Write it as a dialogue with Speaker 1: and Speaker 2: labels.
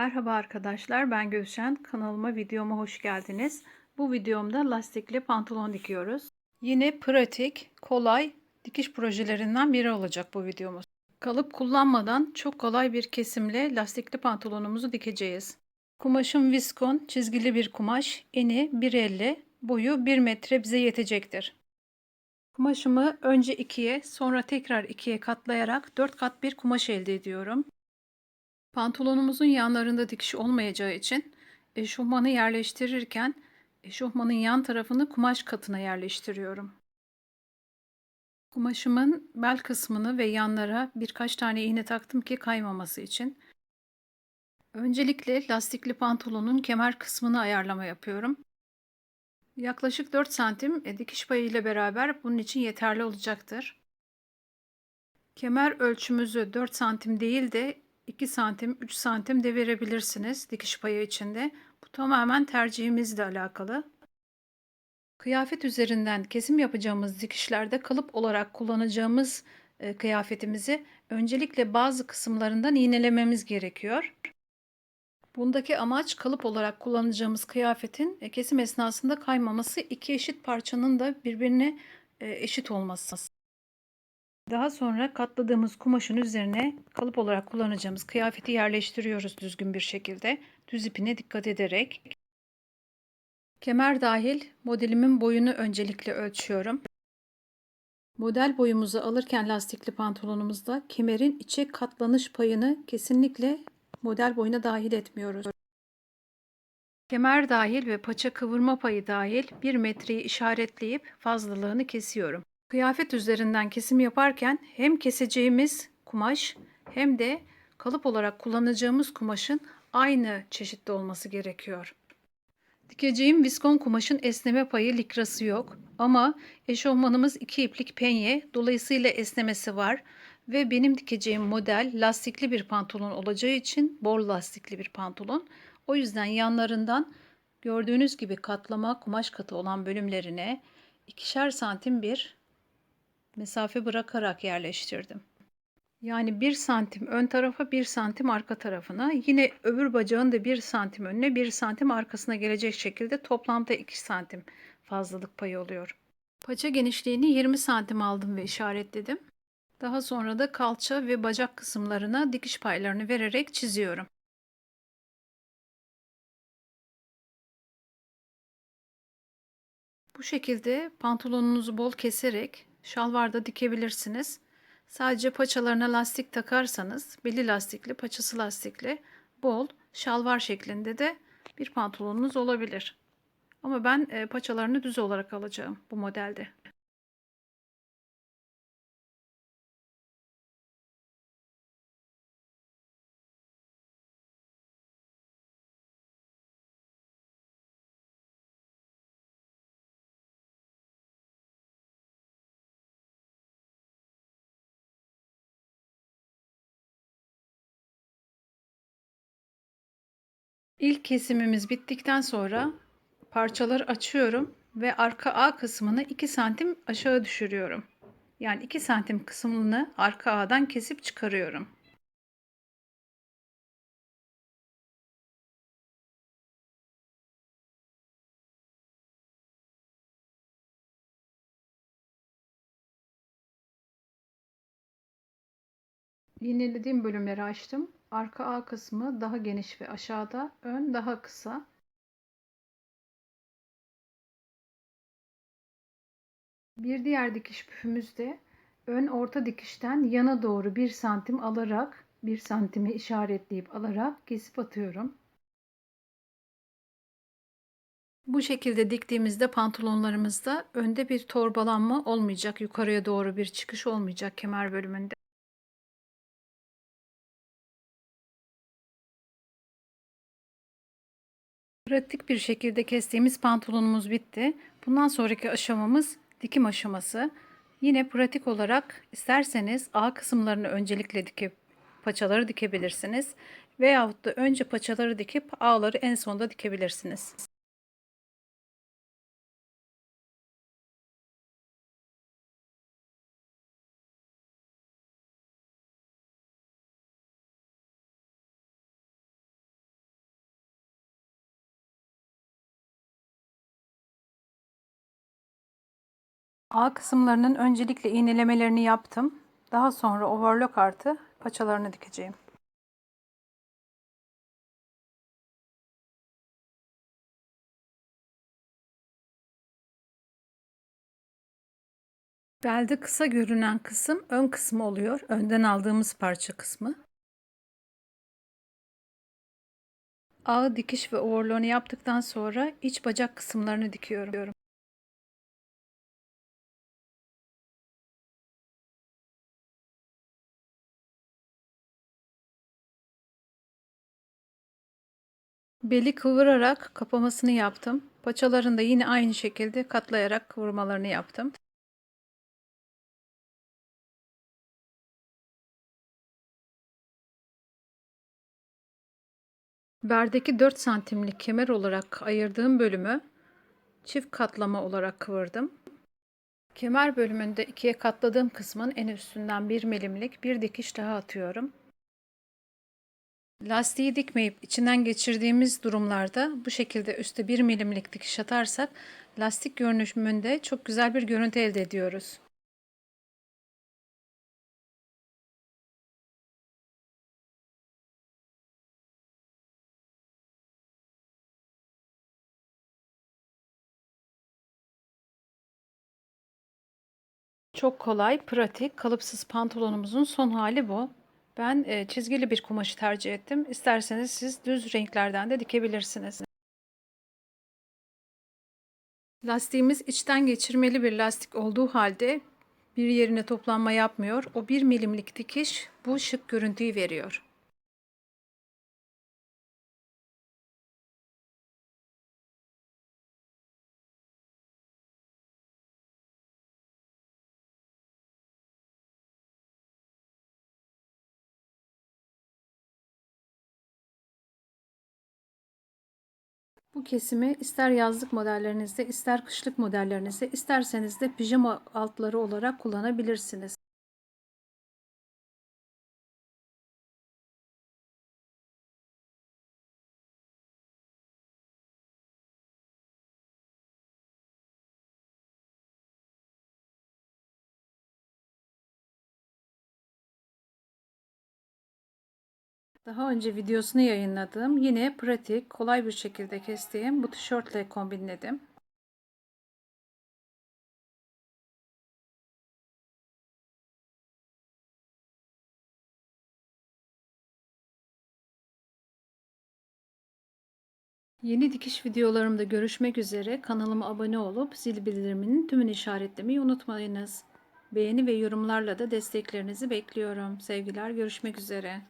Speaker 1: Merhaba arkadaşlar ben Gülşen kanalıma videoma hoş geldiniz. Bu videomda lastikli pantolon dikiyoruz. Yine pratik, kolay dikiş projelerinden biri olacak bu videomuz. Kalıp kullanmadan çok kolay bir kesimle lastikli pantolonumuzu dikeceğiz. Kumaşım viskon, çizgili bir kumaş, eni 1.50, boyu 1 metre bize yetecektir. Kumaşımı önce ikiye sonra tekrar ikiye katlayarak 4 kat bir kumaş elde ediyorum. Pantolonumuzun yanlarında dikiş olmayacağı için eşofmanı yerleştirirken eşofmanın yan tarafını kumaş katına yerleştiriyorum. Kumaşımın bel kısmını ve yanlara birkaç tane iğne taktım ki kaymaması için. Öncelikle lastikli pantolonun kemer kısmını ayarlama yapıyorum. Yaklaşık 4 santim dikiş payı ile beraber bunun için yeterli olacaktır. Kemer ölçümüzü 4 santim değil de 2 santim, 3 santim de verebilirsiniz dikiş payı içinde. Bu tamamen tercihimizle alakalı. Kıyafet üzerinden kesim yapacağımız dikişlerde kalıp olarak kullanacağımız e, kıyafetimizi öncelikle bazı kısımlarından iğnelememiz gerekiyor. Bundaki amaç kalıp olarak kullanacağımız kıyafetin e, kesim esnasında kaymaması, iki eşit parçanın da birbirine e, eşit olması. Daha sonra katladığımız kumaşın üzerine kalıp olarak kullanacağımız kıyafeti yerleştiriyoruz düzgün bir şekilde. Düz ipine dikkat ederek. Kemer dahil modelimin boyunu öncelikle ölçüyorum. Model boyumuzu alırken lastikli pantolonumuzda kemerin içe katlanış payını kesinlikle model boyuna dahil etmiyoruz. Kemer dahil ve paça kıvırma payı dahil 1 metreyi işaretleyip fazlalığını kesiyorum. Kıyafet üzerinden kesim yaparken hem keseceğimiz kumaş hem de kalıp olarak kullanacağımız kumaşın aynı çeşitte olması gerekiyor. Dikeceğim viskon kumaşın esneme payı likrası yok ama eşofmanımız iki iplik penye dolayısıyla esnemesi var ve benim dikeceğim model lastikli bir pantolon olacağı için bol lastikli bir pantolon. O yüzden yanlarından gördüğünüz gibi katlama kumaş katı olan bölümlerine ikişer santim bir mesafe bırakarak yerleştirdim. Yani 1 santim ön tarafa 1 santim arka tarafına yine öbür bacağın da 1 santim önüne 1 santim arkasına gelecek şekilde toplamda 2 santim fazlalık payı oluyor. Paça genişliğini 20 santim aldım ve işaretledim. Daha sonra da kalça ve bacak kısımlarına dikiş paylarını vererek çiziyorum. Bu şekilde pantolonunuzu bol keserek şalvarda dikebilirsiniz. Sadece paçalarına lastik takarsanız belli lastikli, paçası lastikli, bol şalvar şeklinde de bir pantolonunuz olabilir. Ama ben e, paçalarını düz olarak alacağım bu modelde. İlk kesimimiz bittikten sonra parçaları açıyorum ve arka A kısmını 2 santim aşağı düşürüyorum. Yani 2 santim kısmını arka A'dan kesip çıkarıyorum. İğnelediğim bölümleri açtım. Arka A kısmı daha geniş ve aşağıda, ön daha kısa. Bir diğer dikiş püfümüz de ön orta dikişten yana doğru 1 santim alarak 1 santimi işaretleyip alarak kesip atıyorum. Bu şekilde diktiğimizde pantolonlarımızda önde bir torbalanma olmayacak. Yukarıya doğru bir çıkış olmayacak kemer bölümünde. Pratik bir şekilde kestiğimiz pantolonumuz bitti. Bundan sonraki aşamamız dikim aşaması. Yine pratik olarak isterseniz A kısımlarını öncelikle dikip paçaları dikebilirsiniz. Veyahut da önce paçaları dikip A'ları en sonda dikebilirsiniz. A kısımlarının öncelikle iğnelemelerini yaptım. Daha sonra overlock artı paçalarını dikeceğim. Belde kısa görünen kısım ön kısmı oluyor. Önden aldığımız parça kısmı. Ağı dikiş ve overlock'unu yaptıktan sonra iç bacak kısımlarını dikiyorum. Beli kıvırarak kapamasını yaptım. Paçalarını da yine aynı şekilde katlayarak kıvırmalarını yaptım. Berdeki 4 santimlik kemer olarak ayırdığım bölümü çift katlama olarak kıvırdım. Kemer bölümünde ikiye katladığım kısmın en üstünden 1 milimlik bir dikiş daha atıyorum. Lastiği dikmeyip içinden geçirdiğimiz durumlarda bu şekilde üstte 1 milimlik dikiş atarsak lastik görünümünde çok güzel bir görüntü elde ediyoruz. Çok kolay, pratik, kalıpsız pantolonumuzun son hali bu. Ben e, çizgili bir kumaşı tercih ettim. İsterseniz siz düz renklerden de dikebilirsiniz. Lastiğimiz içten geçirmeli bir lastik olduğu halde bir yerine toplanma yapmıyor. O bir milimlik dikiş bu şık görüntüyü veriyor. Bu kesimi ister yazlık modellerinizde, ister kışlık modellerinizde, isterseniz de pijama altları olarak kullanabilirsiniz. Daha önce videosunu yayınladığım yine pratik, kolay bir şekilde kestiğim bu tişörtle kombinledim. Yeni dikiş videolarımda görüşmek üzere. Kanalıma abone olup zil bildiriminin tümünü işaretlemeyi unutmayınız. Beğeni ve yorumlarla da desteklerinizi bekliyorum. Sevgiler görüşmek üzere.